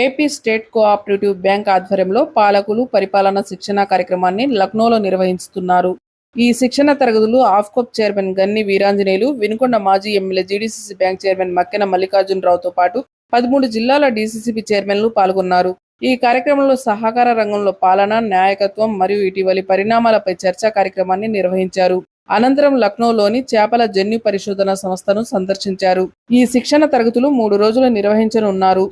AP state cooperative bank ఆధ్వర్యంలో పాలకులు పరిపాలన శిక్షణ కార్యక్రమాన్ని లక్నోలో నిర్వహిస్తున్నారు. ఈ శిక్షణ తరగతులు ఆఫ్కోప్ చైర్మన్ గన్ని వీరాంజనేయులు వినుకొండ మాజీ MLA GDCC bank chairman Makkena మల్లికార్జునరావుతో పాటు పదమూడు జిల్లాల డీసీసీబీ చైర్మన్లు పాల్గొన్నారు. ఈ కార్యక్రమంలో సహకార రంగంలో పాలన నాయకత్వం మరియు ఇటీవలి పరిణామాలపై చర్చా కార్యక్రమాన్ని నిర్వహించారు. అనంతరం లక్నోలోని చేపల జన్యు పరిశోధన సంస్థను సందర్శించారు. ఈ శిక్షణ తరగతులు మూడు రోజులు నిర్వహించనున్నారు.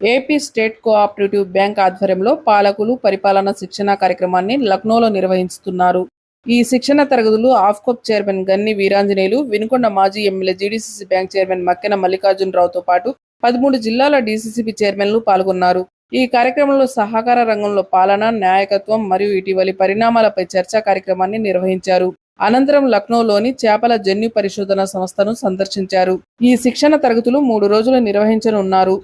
ఏపీ స్టేట్ కోఆపరేటివ్ బ్యాంక్ ఆధ్వర్యంలో పాలకులు పరిపాలన శిక్షణ కార్యక్రమాన్ని లక్నోలో నిర్వహిస్తున్నారు. ఈ శిక్షణ తరగతులు ఆఫ్కోప్ చైర్మన్ గన్ని వీరాంజనేయులు వినుకొండ మాజీ MLA GDCC bank chairman Makkena మల్లికార్జునరావుతో పాటు పదమూడు జిల్లాల డీసీసీబీ చైర్మన్లు పాల్గొన్నారు. ఈ కార్యక్రమంలో సహకార రంగంలో పాలన నాయకత్వం మరియు ఇటీవలి పరిణామాలపై చర్చా కార్యక్రమాన్ని నిర్వహించారు. అనంతరం లక్నోలోని చేపల జన్యు పరిశోధన సంస్థను సందర్శించారు. ఈ శిక్షణ తరగతులు మూడు రోజులు నిర్వహించనున్నారు.